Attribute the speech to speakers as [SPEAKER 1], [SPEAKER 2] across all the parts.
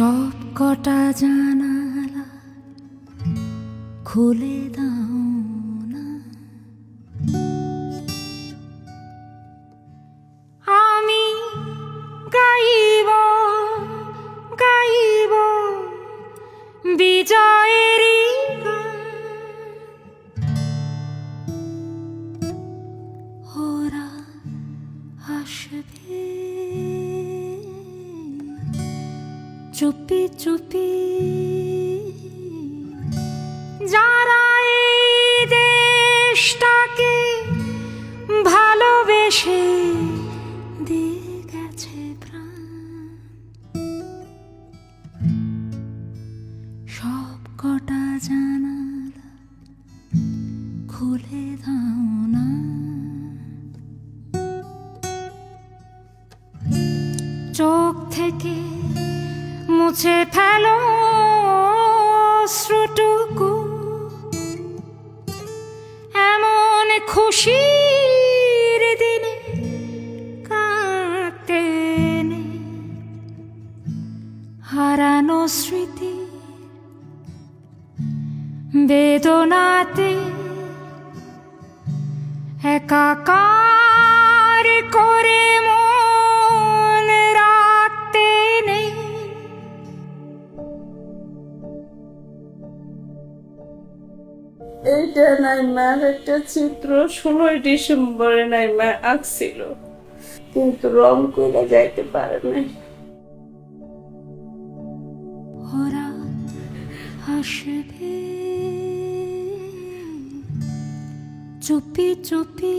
[SPEAKER 1] সব কটা জানালা খুলে দাও না আমি গাইব গাইব বিজয়েরই গান। ওরা আসবে চুপি চুপি যারা এই দেশটাকে ভালোবেসে দিয়ে গেছে প্রাণ জানালা খুলে চোখ থেকে মুছে ফেলো শ্রুটুকু এমন খুশির হারানো স্মৃতি বেদনাতে একাকার করে মন
[SPEAKER 2] এইটা নাইমার একটা চিত্র, ষোলোই ডিসেম্বরে নাইমা আঁকছিল। কিন্তু রং করে যাইতে পারে নাই।
[SPEAKER 1] আসবে চুপি চুপি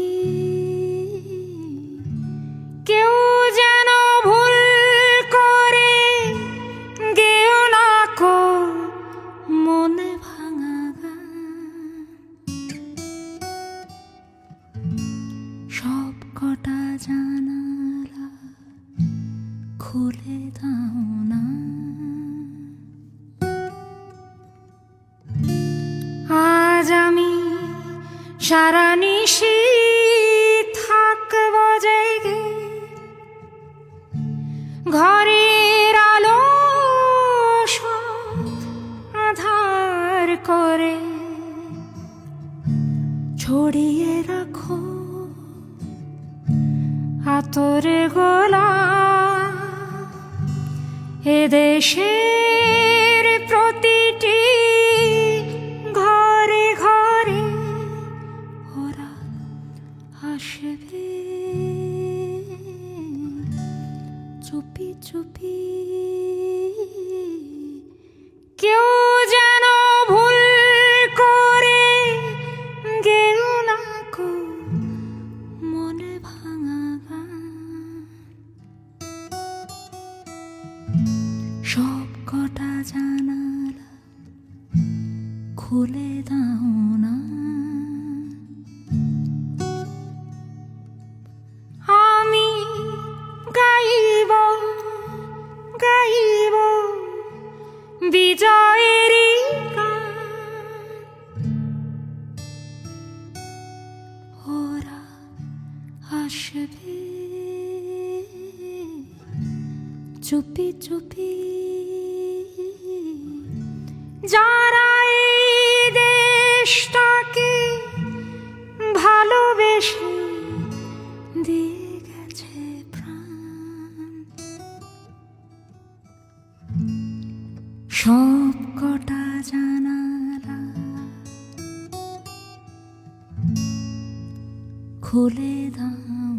[SPEAKER 1] আজ আমি সারা ঘরের আধার করে ছড়িয়ে রাখো আতরে গোলা এদেশের প্রতিটি ঘরে ঘরে ওরা আসবে। চুপি চুপি জানালা খুলে দাও না আমি গাইব গাইব বিজয়েরই গান। ওরা আসবে চুপি চুপি যারা এই দেশটাকে ভালোবেসে দিয়ে গেছে প্রাণ। সব কটা জানালা খুলে দাও।